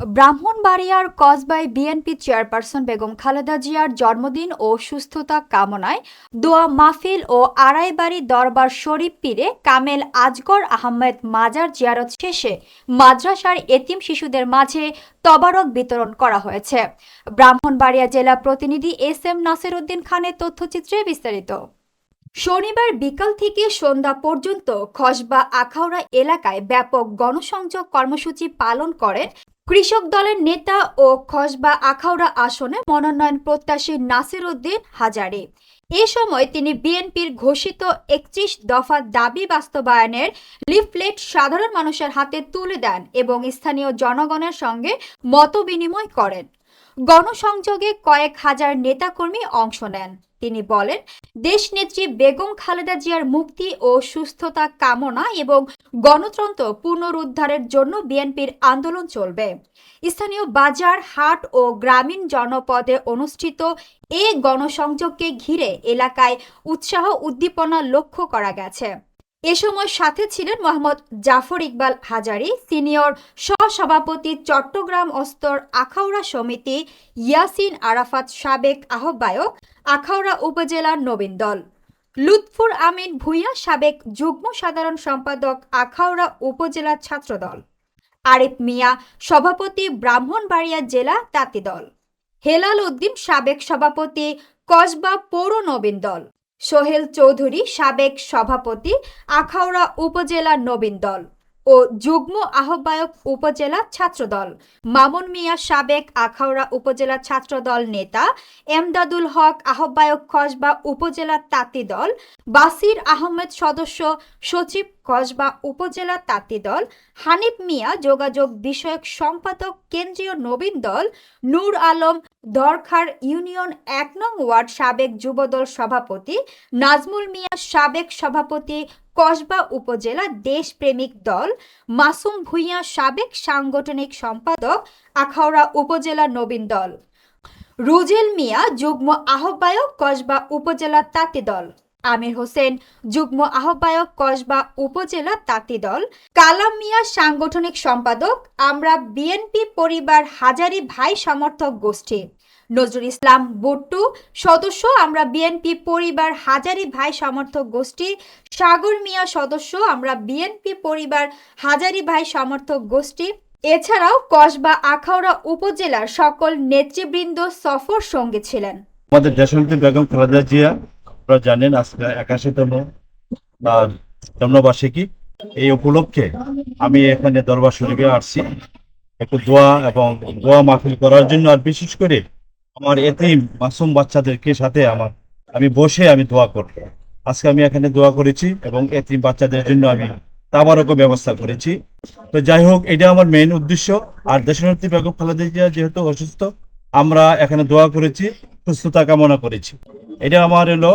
ব্রাহ্মণবাড়িয়ার কসবাই BNP chairperson Begum Khaleda জিয়ার জন্মদিন ও সুস্থতা কামনায় দোয়া মাহফিল ও আড়াইবাড়ি দরবার শরীফ পীরে কামেল আজগর আহমেদ মাজার জিয়ারত শেষে মাদ্রাসার এতিম শিশুদের মাঝে তবারক বিতরণ করা হয়েছে। ব্রাহ্মণবাড়িয়া জেলা প্রতিনিধি এস এম নাসির উদ্দিন খানের তথ্যচিত্রে বিস্তারিত। শনিবার বিকাল থেকে সন্ধ্যা পর্যন্ত খসবা আখাউড়া এলাকায় ব্যাপক গণসংযোগ কর্মসূচি পালন করেন কৃষক দলের নেতা ও খসবা আখাউড়া আসনে মনোনয়ন প্রত্যাশী নাসির উদ্দিন হাজারি। এ সময় তিনি বিএনপির ঘোষিত একত্রিশ দফা দাবি বাস্তবায়নের লিফলেট সাধারণ মানুষের হাতে তুলে দেন এবং স্থানীয় জনগণের সঙ্গে মতবিনিময় করেন। গণসংযোগে কয়েক হাজার নেতাকর্মী অংশ নেন। তিনি বলেন দেশনেত্রী বেগম খালেদা জিয়ার মুক্তি ও সুস্থতা কামনা এবং গণতন্ত্র পুনরুদ্ধারের জন্য বিএনপির আন্দোলন চলবে। স্থানীয় বাজার, হাট ও গ্রামীণ জনপদে অনুষ্ঠিত এ গণসংযোগকে ঘিরে এলাকায় উৎসাহ উদ্দীপনা লক্ষ্য করা গেছে। এ সময় সাথে ছিলেন মোহাম্মদ জাফর ইকবাল হাজারি, সিনিয়র সহসভাপতি চট্টগ্রাম অস্তর আখাউড়া সমিতি, ইয়াসিন আরাফাত সাবেক আহ্বায়ক, আখাউড়া উপজেলার নবীন দল। লুৎফুর আমিন ভূঁইয়া সাবেক যুগ্ম সাধারণ সম্পাদক, আখাউড়া উপজেলা ছাত্রদল। আরিফ মিয়া সভাপতি, ব্রাহ্মণবাড়িয়া জেলা তাঁতি দল। হেলাল উদ্দিন সাবেক সভাপতি, কসবা পৌর নবীন দল। সোহেল চৌধুরী সাবেক সভাপতি, আখাউড়া উপজেলা নবীন দল ও যুগ্ম আহ্বায়ক উপজেলা ছাত্রদল। মামুন মিয়া সাবেক আখাউড়া উপজেলা ছাত্রদল নেতা, এমদাদুল হক আহ্বায়ক কসবা উপজেলা তাঁতি দল, বাসির আহমেদ সদস্য সচিব কসবা উপজেলা তাঁতি দল, হানিফ মিয়া যোগাযোগ বিষয়ক সম্পাদক কেন্দ্রীয় নবীন দল, নূর আলম দরখার ইউনিয়ন এক নং ওয়ার্ড সাবেক যুবদল সভাপতি, নাজমুল মিয়া সাবেক সভাপতি, কসবা উপজেলা দেশপ্রেমিক দল, মাসুম ভূঁইয়া সাবেক সাংগঠনিক সম্পাদক, আখাউড়া উপজেলা নবীন দল। রুজেল মিয়া যুগ্ম আহ্বায়ক কসবা উপজেলা তাঁতি দল। আমির হোসেন, যুগ্ম আহ্বায়ক কসবা উপজেলা তাঁতি দল কালাম মিয়া সাংগঠনিক সম্পাদক, আমরা বিএনপি পরিবার হাজারি ভাই সমর্থক গোষ্ঠী, নজরুল ইসলাম বুট্টু, সদস্য আমরা বিএনপি পরিবার হাজারি ভাই সমর্থক গোষ্ঠী, সাগর মিয়া সদস্য আমরা বিএনপি পরিবার হাজারি ভাই সমর্থক গোষ্ঠী, এছাড়াও কসবা আখাউড়া উপজেলার সকল নেতৃবৃন্দ সফর সঙ্গে ছিলেন। আমাদের দেশনেত্রী বেগম খালেদা জিয়া আপনারা জানেন আজকে একাশিতম তার জন্মবার্ষিকী। এই উপলক্ষে আমি এখানে দরবার শরীফে আসছি। একটু দোয়া এবং দোয়া মাহফিল করার জন্য আর বিশেষ করে আমার এতিম মাসুম বাচ্চাদেরকে সাথে আমার, আমি বসে আমি দোয়া করব। আজকে আমি এখানে দোয়া করেছি এবং এতিম বাচ্চাদের জন্য আমি তাবারকও ব্যবস্থা করেছি। তো যাই হোক, এটা আমার মেইন উদ্দেশ্য। আর দেশনেত্রী বেগম খালেদা জিয়া যেহেতু অসুস্থ, আমরা এখানে দোয়া করেছি, সুস্থতা কামনা করেছি। এটা আমার হলো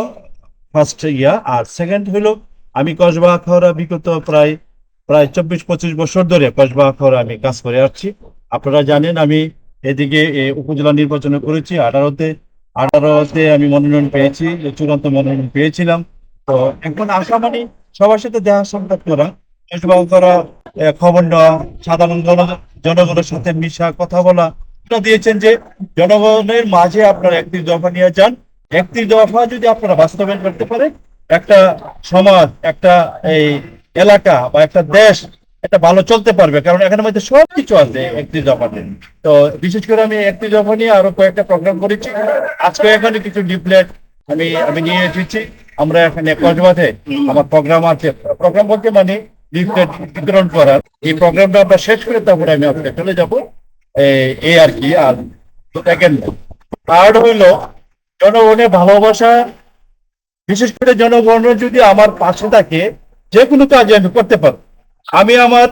ফার্স্ট ইয়া আর সেকেন্ড হলো, আমি কসবা আখাউড়া বিগত প্রায় প্রায় চব্বিশ পঁচিশ বছর ধরে কসবা আখাউড়া আমি কাজ করে আসছি। আপনারা জানেন, আমি এদিকে উপজেলা নির্বাচনে করেছি, আঠারোতে আঠারোতে আমি মনোনয়ন পেয়েছি চূড়ান্ত মনোনয়ন পেয়েছিলাম। তো এখন আসা মানে সবার সাথে দেখা সাক্ষাৎ করা, কসবা করা খবর নেওয়া, সাধারণ জন- জনগণের সাথে মিশা, কথা বলা দিয়েছেন যে জনগণের মাঝে আপনারা একটি দফা নিয়ে যান একটি দফা যদি আপনারা বাস্তবায়ন করতে পারেন, একটা সমাজ, একটা এই এলাকা বা একটা দেশ একটা ভালো চলতে পারবে। কারণ এখানের মধ্যে সব কিছু আছে একটি দফাতে তো বিশেষ করে আমি একটি দফা নিয়ে আরও কয়েকটা প্রোগ্রাম করেছি। আজকে এখানে কিছু ডিপ্লেট আমি আমি নিয়ে এসেছি। আমরা এখানে কসবাতে আমার প্রোগ্রাম আছে। প্রোগ্রাম বলতে মানে লিফলেট বিতরণ করার। এই প্রোগ্রামটা আমরা শেষ করে তারপরে আমি আপনাকে চলে যাব। এই আর কি। আর সেকেন্ড থার্ড হইল জনগণের ভালোবাসা, বিশেষ করে জনগণ যদি আমার পাশে থাকে, যে কোনো কাজ আমি করতে পারব। আমি আমার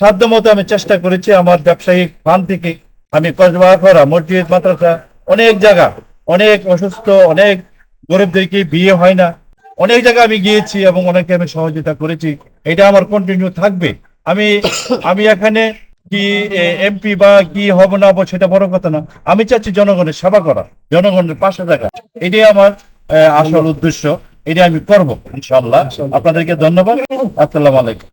সাধ্য মতো আমি চেষ্টা করেছি, আমার ব্যবসায়িক ফান থেকে আমি করা, মসজিদ, মাদ্রাসা, অনেক জায়গা, অনেক অসুস্থ, অনেক গরিবদেরকে বিয়ে হয় না। অনেক জায়গায় আমি গিয়েছি এবং অনেকে আমি সহযোগিতা করেছি। এটা আমার কন্টিনিউ থাকবে। আমি আমি এখানে কি এমপি বা কি হব না হব সেটা বড় কথা না। আমি চাচ্ছি জনগণের সেবা করা জনগণের পাশে থাকা এটাই আমার আসল উদ্দেশ্য। এটা আমি করব ইনশাল্লাহ আপনাদেরকে ধন্যবাদ। আসসালাম আলাইকুম।